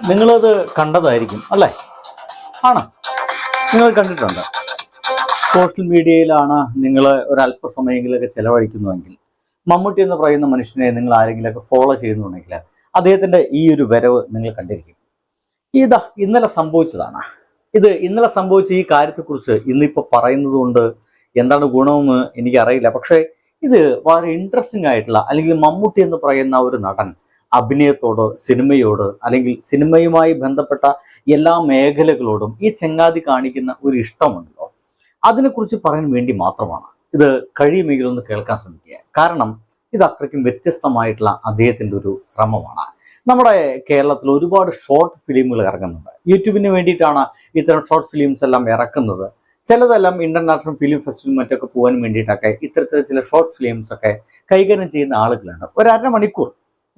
നിങ്ങളത് കണ്ടതായിരിക്കും അല്ലേ? ആണ്? നിങ്ങൾ കണ്ടിട്ടുണ്ട്. സോഷ്യൽ മീഡിയയിലാണ് നിങ്ങൾ ഒരല്പസമയങ്ങളിലൊക്കെ ചെലവഴിക്കുന്നുവെങ്കിൽ മമ്മൂട്ടി എന്ന് പറയുന്ന മനുഷ്യനെ നിങ്ങൾ ആരെങ്കിലുമൊക്കെ ഫോളോ ചെയ്യുന്നുണ്ടെങ്കിൽ അദ്ദേഹത്തിന്റെ ഈ ഒരു വരവ് നിങ്ങൾ കണ്ടിരിക്കും. ഇതാ ഇന്നലെ സംഭവിച്ചതാണ്. ഇത് ഇന്നലെ സംഭവിച്ച ഈ കാര്യത്തെക്കുറിച്ച് ഇന്നിപ്പോൾ പറയുന്നത് കൊണ്ട് എന്താണ് ഗുണമെന്ന് എനിക്കറിയില്ല. പക്ഷേ ഇത് വളരെ ഇൻട്രസ്റ്റിംഗ് ആയിട്ടുള്ള അല്ലെങ്കിൽ മമ്മൂട്ടി എന്ന് പറയുന്ന ഒരു നടൻ അഭിനയത്തോട് സിനിമയോട് അല്ലെങ്കിൽ സിനിമയുമായി ബന്ധപ്പെട്ട എല്ലാ മേഖലകളോടും ഈ ചെങ്ങാതി കാണിക്കുന്ന ഒരു ഇഷ്ടമുണ്ടല്ലോ. അതിനെക്കുറിച്ച് പറയാൻ വേണ്ടി മാത്രമാണ്. ഇത് കഴിയുമെങ്കിൽ ഒന്ന് കേൾക്കാൻ ശ്രമിക്കുക. കാരണം ഇത് അത്രയ്ക്കും വ്യത്യസ്തമായിട്ടുള്ള അദ്ദേഹത്തിന്റെ ഒരു ശ്രമമാണ്. നമ്മുടെ കേരളത്തിൽ ഒരുപാട് ഷോർട്ട് ഫിലിമുകൾ ഇറങ്ങുന്നുണ്ട്. യൂട്യൂബിന് വേണ്ടിയിട്ടാണ് ഇത്തരം ഷോർട്ട് ഫിലിംസ് എല്ലാം ഇറക്കുന്നത്. ചിലതെല്ലാം ഇന്റർനാഷണൽ ഫിലിം ഫെസ്റ്റിവൽ മറ്റൊക്കെ പോകാൻ വേണ്ടിയിട്ടൊക്കെ ഇത്തരത്തിലെ ചില ഷോർട്ട് ഫിലിംസ് ഒക്കെ കൈകാര്യം ചെയ്യുന്ന ആളുകളുണ്ട് ഒരു അരമണിക്കൂർ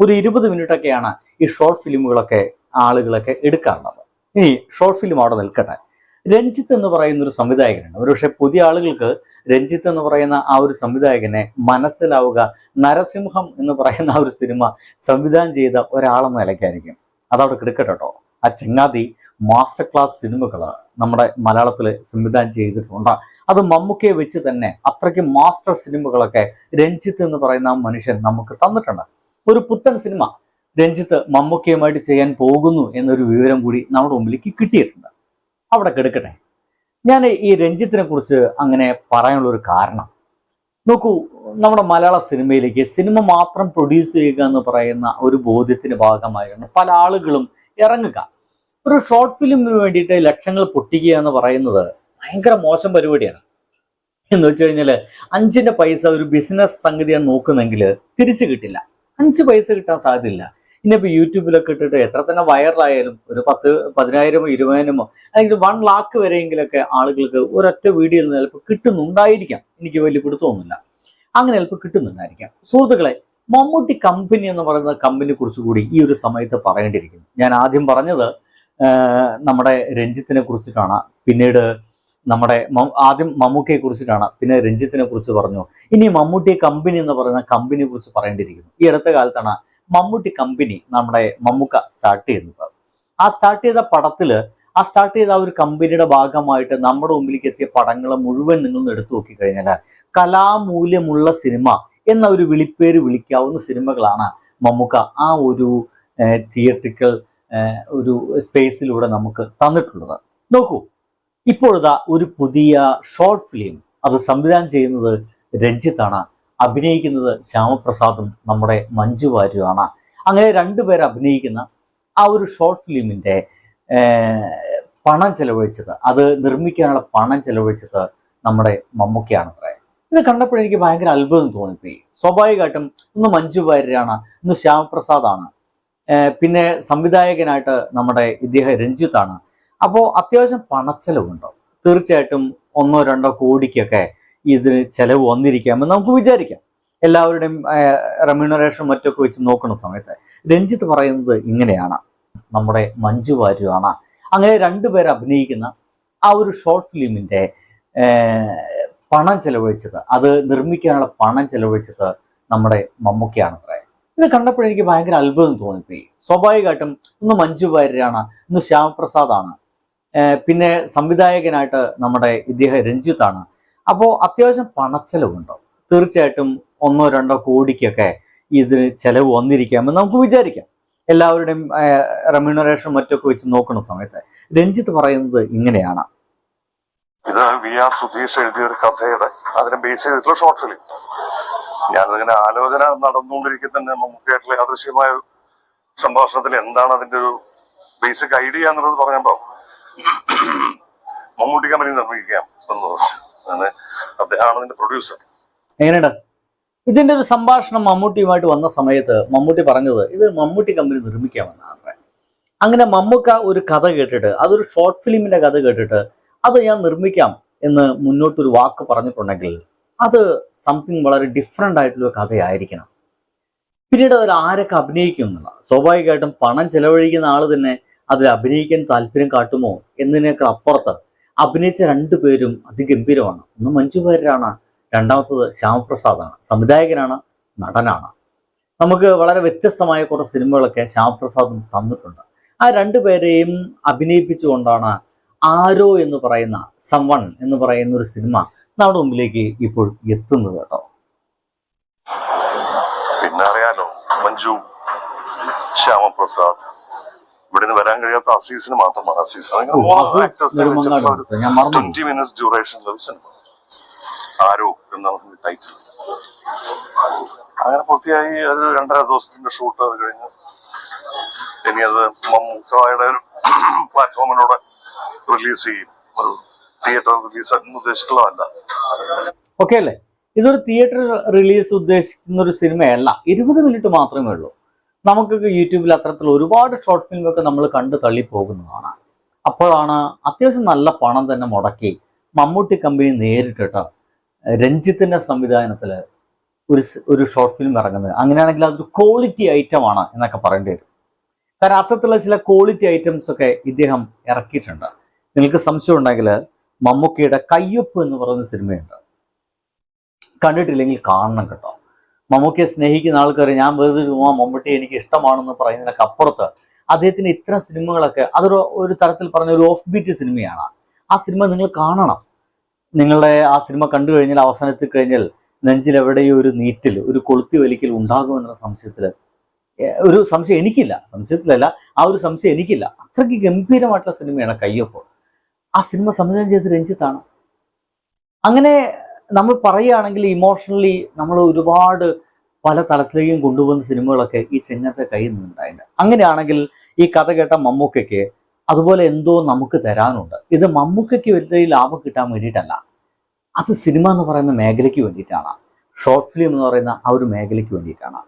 ഒരു ഇരുപത് മിനിറ്റ് ഒക്കെയാണ് ഈ ഷോർട്ട് ഫിലിമുകളൊക്കെ ആളുകളൊക്കെ എടുക്കാറുള്ളത്. ഇനി ഷോർട്ട് ഫിലിം അവിടെ നിൽക്കട്ടെ. രഞ്ജിത്ത് എന്ന് പറയുന്ന ഒരു സംവിധായകനാണ് ഒരുപക്ഷെ പുതിയ ആളുകൾക്ക് രഞ്ജിത്ത് എന്ന് പറയുന്ന ആ ഒരു സംവിധായകനെ മനസ്സിലാവുക നരസിംഹം എന്ന് പറയുന്ന ആ ഒരു സിനിമ സംവിധാനം ചെയ്ത ഒരാളെന്ന നിലയ്ക്കായിരിക്കും. അതവിടെ കിടക്കട്ടെ കേട്ടോ ആ ചെങ്ങാതി മാസ്റ്റർ ക്ലാസ് സിനിമകൾ നമ്മുടെ മലയാളത്തിൽ സംവിധാനം ചെയ്തിട്ടുണ്ട്. അത് മമ്മൂക്കയെ വെച്ച് തന്നെ അത്രയ്ക്ക് മാസ്റ്റർ സിനിമകളൊക്കെ രഞ്ജിത്ത് എന്ന് പറയുന്ന മനുഷ്യൻ നമുക്ക് തന്നിട്ടുണ്ട്. ഒരു പുത്തൻ സിനിമ രഞ്ജിത്ത് മമ്മൂക്കയുമായിട്ട് ചെയ്യാൻ പോകുന്നു എന്നൊരു വിവരം കൂടി നമ്മുടെ മുമ്പിലേക്ക് കിട്ടിയിട്ടുണ്ട്. അവിടെ കിടക്കട്ടെ. ഞാൻ ഈ രഞ്ജിത്തിനെ കുറിച്ച് അങ്ങനെ പറയാനുള്ള ഒരു കാരണം. നോക്കൂ നമ്മുടെ മലയാള സിനിമയിലേക്ക് സിനിമ മാത്രം പ്രൊഡ്യൂസ് ചെയ്യുക എന്ന് പറയുന്ന ഒരു ബോധ്യത്തിന്റെ ഭാഗമായിരുന്നു പല ആളുകളും ഇറങ്ങുക. ഒരു ഷോർട്ട് ഫിലിമിന് വേണ്ടിയിട്ട് ലക്ഷങ്ങൾ പൊട്ടിക്കുക എന്ന് പറയുന്നത് ഭയങ്കര മോശം പരിപാടിയാണ്. എന്ന് വെച്ച് കഴിഞ്ഞാൽ അഞ്ചിന്റെ പൈസ ഒരു ബിസിനസ് സംഗതിയാണ് നോക്കുന്നെങ്കിൽ തിരിച്ചു കിട്ടില്ല. അഞ്ച് പൈസ കിട്ടാൻ സാധ്യതയില്ല. ഇനിയിപ്പോൾ യൂട്യൂബിലൊക്കെ ഇട്ടിട്ട് എത്ര തന്നെ വൈറലായാലും ഒരു പത്ത് പതിനായിരമോ ഇരുപതിനായിരമോ അല്ലെങ്കിൽ വൺ ലാക്ക് വരെയെങ്കിലൊക്കെ ആളുകൾക്ക് ഒരൊറ്റ വീഡിയോയിൽ ചിലപ്പോൾ കിട്ടുന്നുണ്ടായിരിക്കാം. എനിക്ക് വലിയ പിടുത്തമൊന്നുമില്ല അങ്ങനെ ചിലപ്പോൾ കിട്ടുന്നുണ്ടായിരിക്കാം. സുഹൃത്തുക്കളെ മമ്മൂട്ടി കമ്പനി എന്ന് പറയുന്ന കമ്പനി കുറിച്ച് കൂടി ഈ ഒരു സമയത്ത് പറയേണ്ടിയിരിക്കുന്നു. ഞാൻ ആദ്യം പറഞ്ഞത് നമ്മുടെ രഞ്ജിത്തിനെ കുറിച്ചിട്ടാണ്. പിന്നീട് നമ്മുടെ ആദ്യം മമ്മൂക്കയെ കുറിച്ചിട്ടാണ് പിന്നെ രഞ്ജിത്തിനെ കുറിച്ച് പറഞ്ഞു. ഇനി മമ്മൂട്ടി കമ്പനി എന്ന് പറയുന്ന കമ്പനിയെ കുറിച്ച് പറയേണ്ടിയിരിക്കുന്നു. ഈ അടുത്ത കാലത്താണ് മമ്മൂട്ടി കമ്പനി നമ്മുടെ മമ്മൂക്ക സ്റ്റാർട്ട് ചെയ്യുന്നത്. ആ സ്റ്റാർട്ട് ചെയ്ത പടത്തിൽ ആ സ്റ്റാർട്ട് ചെയ്ത ആ ഒരു കമ്പനിയുടെ ഭാഗമായിട്ട് നമ്മുടെ മുമ്പിലേക്ക് എത്തിയ പടങ്ങൾ മുഴുവൻ നിങ്ങൾ എടുത്തു നോക്കിക്കഴിഞ്ഞാൽ കലാമൂല്യമുള്ള സിനിമ എന്ന ഒരു വിളിപ്പേര് വിളിക്കാവുന്ന സിനിമകളാണ് മമ്മൂക്ക ആ ഒരു തിയേറ്ററിക്കൽ ഒരു സ്പേസിലൂടെ നമുക്ക് തന്നിട്ടുള്ളത്. നോക്കൂ. ഇപ്പോഴതാ ഒരു പുതിയ ഷോർട്ട് ഫിലിം അത് സംവിധാനം ചെയ്യുന്നത് രഞ്ജിത്താണ്. അഭിനയിക്കുന്നത് ശ്യാമപ്രസാദും നമ്മുടെ മഞ്ജു വാര്യുമാണ് അങ്ങനെ രണ്ടുപേർ അഭിനയിക്കുന്ന ആ ഒരു ഷോർട്ട് ഫിലിമിന്റെ പണം ചെലവഴിച്ചത് അത് നിർമ്മിക്കാനുള്ള പണം ചെലവഴിച്ചത് നമ്മുടെ മമ്മൂക്കയാണ് പറയാം ഇത് കണ്ടപ്പോൾ എനിക്ക് ഭയങ്കര അത്ഭുതം തോന്നിപ്പോയി. സ്വാഭാവികമായിട്ടും ഒന്ന് മഞ്ജു വാര്യരാണ് ഒന്ന് ശ്യാമപ്രസാദാണ്. പിന്നെ സംവിധായകനായിട്ട് നമ്മുടെ ഇദ്ദേഹം രഞ്ജിത്താണ്. അപ്പോൾ അത്യാവശ്യം പണച്ചെലവുണ്ടോ തീർച്ചയായിട്ടും ഒന്നോ രണ്ടോ കോടിക്കൊക്കെ ഇതിന് ചെലവ് വന്നിരിക്കാമെന്ന് നമുക്ക് വിചാരിക്കാം. എല്ലാവരുടെയും റെമ്യൂണറേഷൻ മറ്റൊക്കെ വെച്ച് നോക്കുന്ന സമയത്ത്. രഞ്ജിത്ത് പറയുന്നത് ഇങ്ങനെയാണ്. നമ്മുടെ മഞ്ജു വാര്യാണ് അങ്ങനെ രണ്ടുപേർ അഭിനയിക്കുന്ന ആ ഒരു ഷോർട്ട് ഫിലിമിന്റെ പണം ചെലവഴിച്ചത്. അത് നിർമ്മിക്കാനുള്ള പണം ചെലവഴിച്ചത് നമ്മുടെ മമ്മൂക്കയാണ് പറയാം ഇത് കണ്ടപ്പോൾ എനിക്ക് ഭയങ്കര അത്ഭുതം തോന്നിപ്പോയി. സ്വാഭാവികമായിട്ടും ഒന്ന് മഞ്ജു വാര്യരാണ് ഒന്ന് ശ്യാമപ്രസാദാണ്. പിന്നെ സംവിധായകനായിട്ട് നമ്മുടെ ഇദ്ദേഹം രഞ്ജിത്താണ്. അപ്പോൾ അത്യാവശ്യം പണച്ചെലവുണ്ടോ? തീർച്ചയായിട്ടും ഒന്നോ രണ്ടോ കോടിക്കൊക്കെ ഇതിന് ചെലവ് വന്നിരിക്കാമെന്ന് നമുക്ക് വിചാരിക്കാം. എല്ലാവരുടെയും റെമ്യൂണറേഷൻ മറ്റൊക്കെ വെച്ച് നോക്കുന്ന സമയത്ത്. രഞ്ജിത്ത് പറയുന്നത് ഇങ്ങനെയാണ്. ഇത് വി ആർ സുധീഷ് എഴുതിയ ഒരു കഥയുടെ അതിനെ ബേസ് ചെയ്തിട്ടുള്ള ഷോർട്ട് ഫിലിം ഞാനതിങ്ങനെ ആലോചന നടന്നുകൊണ്ടിരിക്കെ തന്നെ മമ്മൂക്കായിട്ടുള്ള യാദൃശ്യമായ സംഭാഷണത്തിൽ എന്താണ് അതിന്റെ ഒരു ബേസിക് ഐഡിയ എന്നുള്ളത് പറഞ്ഞപ്പോ മമ്മൂട്ടി കമ്പനി നിർമ്മിക്കാം എന്ന് അദ്ദേഹമാണ് അതിന്റെ പ്രൊഡ്യൂസർ എങ്ങനെയുണ്ട്? ഇതിന്റെ ഒരു സംഭാഷണം മമ്മൂട്ടിയുമായിട്ട് വന്ന സമയത്ത് മമ്മൂട്ടി പറഞ്ഞത് ഇത് മമ്മൂട്ടി കമ്പനി നിർമ്മിക്കാമെന്നാണ്. അങ്ങനെ മമ്മൂക്ക ഒരു കഥ കേട്ടിട്ട് അതൊരു ഷോർട്ട് ഫിലിമിന്റെ കഥ കേട്ടിട്ട് അത് ഞാൻ നിർമ്മിക്കാം എന്ന് മുന്നോട്ടൊരു വാക്ക് പറഞ്ഞിട്ടുണ്ടെങ്കിൽ അത് സംതിങ് വളരെ ഡിഫറെന്റ് ആയിട്ടുള്ള കഥയായിരിക്കണം. പിന്നീട് അതിൽ ആരൊക്കെ അഭിനയിക്കും എന്നുള്ള സ്വാഭാവികമായിട്ടും പണം ചെലവഴിക്കുന്ന ആൾ തന്നെ അതിൽ അഭിനയിക്കാൻ താല്പര്യം കാട്ടുമോ എന്നതിനേക്കാൾ അപ്പുറത്ത് അഭിനയിച്ച രണ്ടു പേരും അതിഗംഭീരമാണ്. ഒന്ന് മഞ്ജു വാര്യരാണ് രണ്ടാമത്തത് ശ്യാമപ്രസാദാണ്. സംവിധായകനാണ് നടനാണ്. നമുക്ക് വളരെ വ്യത്യസ്തമായ കുറച്ച് സിനിമകളൊക്കെ ശ്യാമപ്രസാദും തന്നിട്ടുണ്ട്. ആ രണ്ടു പേരെയും അഭിനയിപ്പിച്ചുകൊണ്ടാണ് ആരോ എന്ന് പറയുന്ന സംവൺ എന്ന് പറയുന്ന ഒരു സിനിമ നമ്മുടെ മുമ്പിലേക്ക് ഇപ്പോൾ എത്തുന്നത് കേട്ടോ. പിന്നെ അറിയാലോ മഞ്ജു ശ്യാമപ്രസാദ്. ഇവിടെ നിന്ന് വരാൻ കഴിയാത്ത അസീസിന് മാത്രമാണ്. അസീസ് അങ്ങനെ മൂന്ന് വെച്ചിട്ടുള്ള ട്വന്റി മിനിറ്റ്സ് ഡ്യൂറേഷൻ ഒരു സിനിമ ആരോ എന്നാണ് ടൈറ്റിൽ അങ്ങനെ പൂർത്തിയായി. അത് രണ്ടര ദിവസത്തിന്റെ ഷൂട്ട് അത് കഴിഞ്ഞ് ഇനി അത് മമ്മൂക്കായുടെ ഒരു പ്ലാറ്റ്ഫോമിലൂടെ റിലീസ് ചെയ്യും. ഒരു തിയേറ്റർ റിലീസ് ഉദ്ദേശിച്ചിട്ടുള്ളതല്ല. ഓക്കെ അല്ലേ? ഇതൊരു തിയേറ്റർ റിലീസ് ഉദ്ദേശിക്കുന്ന ഒരു സിനിമയല്ല ഇരുപത് മിനിറ്റ് മാത്രമേ ഉള്ളൂ. നമുക്കൊക്കെ യൂട്യൂബിൽ അത്തരത്തിലുള്ള ഒരുപാട് ഷോർട്ട് ഫിലിമൊക്കെ നമ്മൾ കണ്ട് തള്ളി പോകുന്നതാണ് അപ്പോഴാണ് അത്യാവശ്യം നല്ല പണം തന്നെ മുടക്കി മമ്മൂട്ടി കമ്പനി നേരിട്ടിട്ട് രഞ്ജിത്തിന്റെ സംവിധാനത്തിൽ ഒരു ഒരു ഷോർട്ട് ഫിലിം ഇറങ്ങുന്നത്. അങ്ങനെയാണെങ്കിൽ അതൊരു ക്വാളിറ്റി ഐറ്റം ആണ് എന്നൊക്കെ പറയേണ്ടി വരും. കാരണം അത്തരത്തിലുള്ള ചില ക്വാളിറ്റി ഐറ്റംസ് ഒക്കെ ഇദ്ദേഹം ഇറക്കിയിട്ടുണ്ട്. നിങ്ങൾക്ക് സംശയം ഉണ്ടെങ്കിൽ മമ്മൂക്കയുടെ കയ്യൊപ്പ് എന്ന് പറയുന്ന സിനിമയുണ്ട്. കണ്ടിട്ടില്ലെങ്കിൽ കാണണം കേട്ടോ. മമ്മൂക്കയെ സ്നേഹിക്കുന്ന ആൾക്കാർ ഞാൻ വെറുതെ ചുമ്മാ മമ്മൂട്ടി എനിക്ക് ഇഷ്ടമാണെന്ന് പറയുന്നതിനൊക്കെ അപ്പുറത്ത് അദ്ദേഹത്തിന് ഇത്തരം സിനിമകളൊക്കെ അതൊരു ഒരു തരത്തിൽ പറഞ്ഞ ഒരു ഓഫ് ബീറ്റ് സിനിമയാണ്. ആ സിനിമ നിങ്ങൾ കാണണം. നിങ്ങളുടെ ആ സിനിമ കണ്ടു കഴിഞ്ഞാൽ അവസാനത്തിൽ കഴിഞ്ഞാൽ നെഞ്ചിൽ എവിടെയോ ഒരു നീറ്റിൽ ഒരു കൊളുത്തി വലിക്കൽ ഉണ്ടാകുമെന്നുള്ള സംശയത്തിൽ ഒരു സംശയം എനിക്കില്ല. സംശയത്തിലല്ല. ആ ഒരു സംശയം എനിക്കില്ല. അത്രയ്ക്ക് ഗംഭീരമായിട്ടുള്ള സിനിമയാണ് കയ്യൊപ്പ്. ആ സിനിമ സംവിധാനം ചെയ്ത് രഞ്ജിത്താണ്. അങ്ങനെ നമ്മൾ പറയുകയാണെങ്കിൽ ഇമോഷണലി നമ്മൾ ഒരുപാട് പല തലത്തിലേക്കും കൊണ്ടുപോകുന്ന സിനിമകളൊക്കെ ഈ ചെങ്ങത്തെ കയ്യിൽ നിന്നുണ്ടായിട്ടുണ്ട്. അങ്ങനെയാണെങ്കിൽ ഈ കഥ കേട്ട മമ്മൂക്കയ്ക്ക് അതുപോലെ എന്തോ നമുക്ക് തരാനുണ്ട്. ഇത് മമ്മൂക്കയ്ക്ക് വലിയ ലാഭം കിട്ടാൻ വേണ്ടിയിട്ടല്ല. അത് സിനിമ എന്ന് പറയുന്ന മേഖലയ്ക്ക് വേണ്ടിയിട്ടാണ്. ഷോർട്ട് ഫിലിം എന്ന് പറയുന്ന ആ ഒരു മേഖലയ്ക്ക് വേണ്ടിയിട്ടാണ്.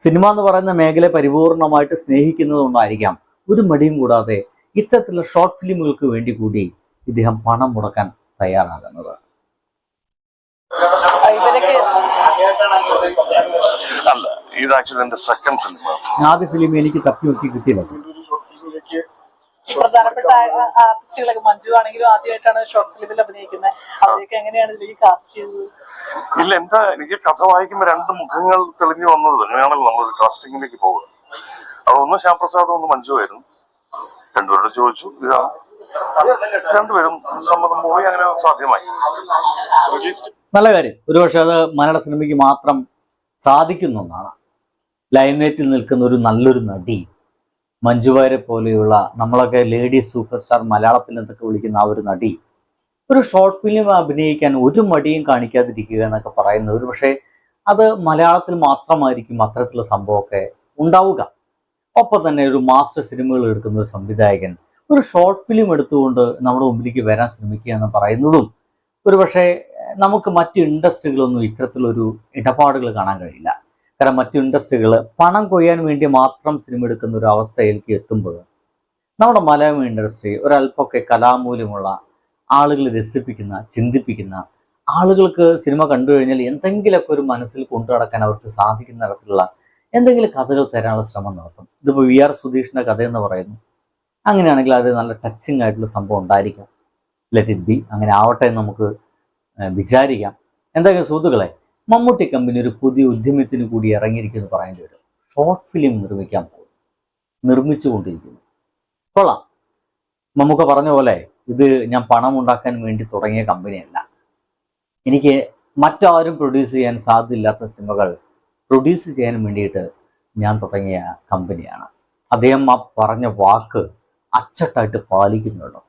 സിനിമ എന്ന് പറയുന്ന മേഖല പരിപൂർണമായിട്ട് സ്നേഹിക്കുന്നത് കൊണ്ടായിരിക്കാം. ഒരു മടിയും കൂടാതെ ഇത്തരത്തിലുള്ള ഷോർട്ട് ഫിലിമുകൾക്ക് വേണ്ടി കൂടി ഇദ്ദേഹം പണം മുടക്കാൻ തയ്യാറാകുന്നത്. ഇവരൊക്കെ അല്ല ഇത് ആക്ച്വലി എന്റെ സെക്കൻഡ് ഫിലിമാണ് ആദ്യ ഫിലിം എനിക്ക് തപ്പി നോക്കി കിട്ടിയില്ല. പ്രധാനപ്പെട്ട ആ- ആർട്ടിസ്റ്റുകളൊക്കെ മഞ്ജു ആണെങ്കിലും ആദ്യമായിട്ടാണ് ഷോർട്ട് ഫിലിമിൽ അഭിനയിക്കുന്നത്. അവരെയൊക്കെ എങ്ങനെയാണ് ഇതിലേക്ക് കാസ്റ്റ് ചെയ്തത്? ഇല്ല എന്താ എനിക്ക് കഥ വായിക്കുമ്പോൾ രണ്ട് മുഖങ്ങൾ തെളിഞ്ഞു വന്നത് അങ്ങനെയാണല്ലോ നമ്മൾ കാസ്റ്റിംഗിലേക്ക് പോകുക അതൊന്ന് ശ്യാംപ്രസാദ് ഒന്ന് മഞ്ജു ആയിരുന്നു. രണ്ടുപേരോട് ചോദിച്ചു ഇതാണ്. രണ്ടുപേരും സമ്മതം പോയി അങ്ങനെ സാധ്യമായി. നല്ല കാര്യം. ഒരുപക്ഷെ അത് മലയാള സിനിമയ്ക്ക് മാത്രം സാധിക്കുന്ന ഒന്നാണ്. ലൈംലൈറ്റിൽ നിൽക്കുന്ന ഒരു നല്ലൊരു നടി മഞ്ജുവാരെ പോലെയുള്ള നമ്മളൊക്കെ ലേഡി സൂപ്പർ സ്റ്റാർ മലയാളത്തിൽ നിന്നൊക്കെ വിളിക്കുന്ന ആ ഒരു നടി ഒരു ഷോർട്ട് ഫിലിം അഭിനയിക്കാൻ ഒരു മടിയും കാണിക്കാതിരിക്കുക എന്നൊക്കെ പറയുന്നത് ഒരു പക്ഷേ അത് മലയാളത്തിൽ മാത്രമായിരിക്കും അത്തരത്തിലുള്ള സംഭവമൊക്കെ ഉണ്ടാവുക. ഒപ്പം തന്നെ ഒരു മാസ്റ്റർ സിനിമകൾ എടുക്കുന്ന ഒരു സംവിധായകൻ ഒരു ഷോർട്ട് ഫിലിം എടുത്തുകൊണ്ട് നമ്മുടെ മുമ്പിലേക്ക് വരാൻ ശ്രമിക്കുക എന്ന് പറയുന്നതും ഒരു പക്ഷേ നമുക്ക് മറ്റ് ഇൻഡസ്ട്രികളൊന്നും ഇത്തരത്തിലൊരു ഇടപാടുകൾ കാണാൻ കഴിയില്ല. കാരണം മറ്റു ഇൻഡസ്ട്രികൾ പണം കൊയ്യാൻ വേണ്ടി മാത്രം സിനിമ എടുക്കുന്ന ഒരു അവസ്ഥയിലേക്ക് എത്തുമ്പോൾ നമ്മുടെ മലയാളം ഇൻഡസ്ട്രി ഒരല്പമൊക്കെ കലാമൂല്യമുള്ള ആളുകളെ രസിപ്പിക്കുന്ന ചിന്തിപ്പിക്കുന്ന ആളുകൾക്ക് സിനിമ കണ്ടു കഴിഞ്ഞാൽ എന്തെങ്കിലുമൊക്കെ ഒരു മനസ്സിൽ കൊണ്ടു നടക്കാൻ അവർക്ക് സാധിക്കുന്ന തരത്തിലുള്ള എന്തെങ്കിലും കഥകൾ തരാനുള്ള ശ്രമം നടത്തും. ഇതിപ്പോൾ വി ആർ സുധീഷിന്റെ കഥ എന്ന് പറയുന്നു. അങ്ങനെയാണെങ്കിൽ അത് നല്ല ടച്ചിങ് ആയിട്ടുള്ള സംഭവം ഉണ്ടായിരിക്കാം. ലെറ്റ് ഇറ്റ് ബി അങ്ങനെ ആവട്ടെ നമുക്ക് വിചാരിക്കാം. എന്തൊക്കെ സുഹൃത്തുക്കളെ മമ്മൂട്ടി കമ്പനി ഒരു പുതിയ ഉദ്യമത്തിന് കൂടി ഇറങ്ങിയിരിക്കുന്നു പറയേണ്ടി വരും. ഷോർട്ട് ഫിലിം നിർമ്മിക്കാൻ പോകും നിർമ്മിച്ചുകൊണ്ടിരിക്കുന്നു. കൊള്ളാം. മമ്മൂക്ക പറഞ്ഞ പോലെ ഇത് ഞാൻ പണം ഉണ്ടാക്കാൻ വേണ്ടി തുടങ്ങിയ കമ്പനിയല്ല എനിക്ക് മറ്റാരും പ്രൊഡ്യൂസ് ചെയ്യാൻ സാധ്യതയില്ലാത്ത സിനിമകൾ പ്രൊഡ്യൂസ് ചെയ്യാൻ വേണ്ടിയിട്ട് ഞാൻ തുടങ്ങിയ കമ്പനിയാണ് അദ്ദേഹം ആ പറഞ്ഞ വാക്ക് അച്ചട്ടായിട്ട് പാലിക്കുന്നുണ്ടോ?